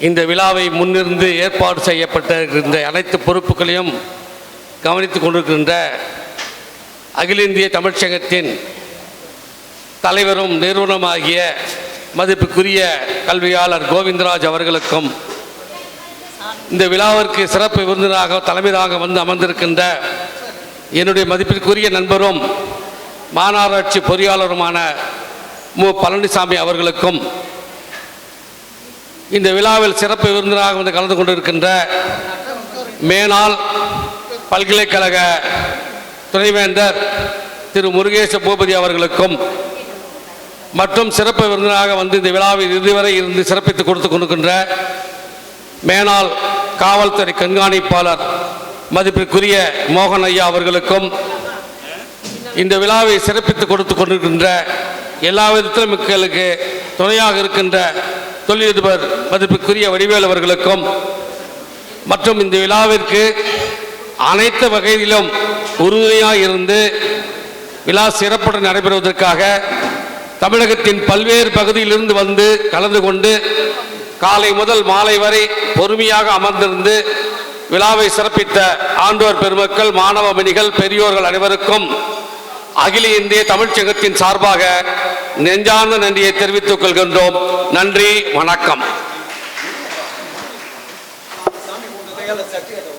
இந்த விழாவை முன்னிருந்து ஏற்பாடு செய்யப்பட்டிருக்கின்ற அனைத்து பொறுப்புகளையும் கவனித்துக் கொண்டிருக்கின்ற அகில இந்திய தமிழ்ச்சங்கத்தின் தலைவரும் நிறுவனமாகிய மதிப்புக்குரிய கல்வியாளர் கோவிந்தராஜ் அவர்களுக்கும் இந்த விழாவிற்கு சிறப்பு விருந்தினராக தலைமையாக வந்து அமர்ந்திருக்கின்ற என்னுடைய மதிப்பிற்குரிய நண்பரும் மாநகராட்சி பொறியாளருமான மு. பழனிசாமி அவர்களுக்கும் இந்த விழாவில் சிறப்பு விருந்தினராக வந்து கலந்து கொண்டிருக்கின்ற மேனாள் பல்கலைக்கழக துணைவேந்தர் திரு முருகேச பூபதி அவர்களுக்கும் மற்றும் சிறப்பு விருந்தினராக வந்து இந்த விழாவில் இதுவரை இருந்து சிறப்பித்துக் கொடுத்து கொண்டிருக்கின்ற மேனாள் காவல்துறை கண்காணிப்பாளர் மதிப்பிற்குரிய மோகன் ஐயா அவர்களுக்கும் இந்த விழாவை சிறப்பித்துக் கொடுத்து கொண்டிருக்கின்ற எல்லா விதத்திலும் மக்களுக்கு துணையாக இருக்கின்ற தொழிலதிபர் மதிப்புக்குரிய வடிவேல் அவர்களுக்கும். மற்றும் இந்த விழாவிற்கு அனைத்து வகையிலும் உறுதுணையாக இருந்து விழா சிறப்புடன் நடைபெறுவதற்காக தமிழகத்தின் பல்வேறு பகுதியிலிருந்து வந்து கலந்து கொண்டு காலை முதல் மாலை வரை பொறுமையாக அமர்ந்திருந்து விழாவை சிறப்பித்த ஆண்டோர் பெருமக்கள் மாணவ மணிகள் பெரியோர்கள் அனைவருக்கும் அகில இந்திய தமிழ்ச்சங்கத்தின் சார்பாக நெஞ்சார்ந்த நன்றியை தெரிவித்துக் கொள்கின்றோம். நன்றி வணக்கம்.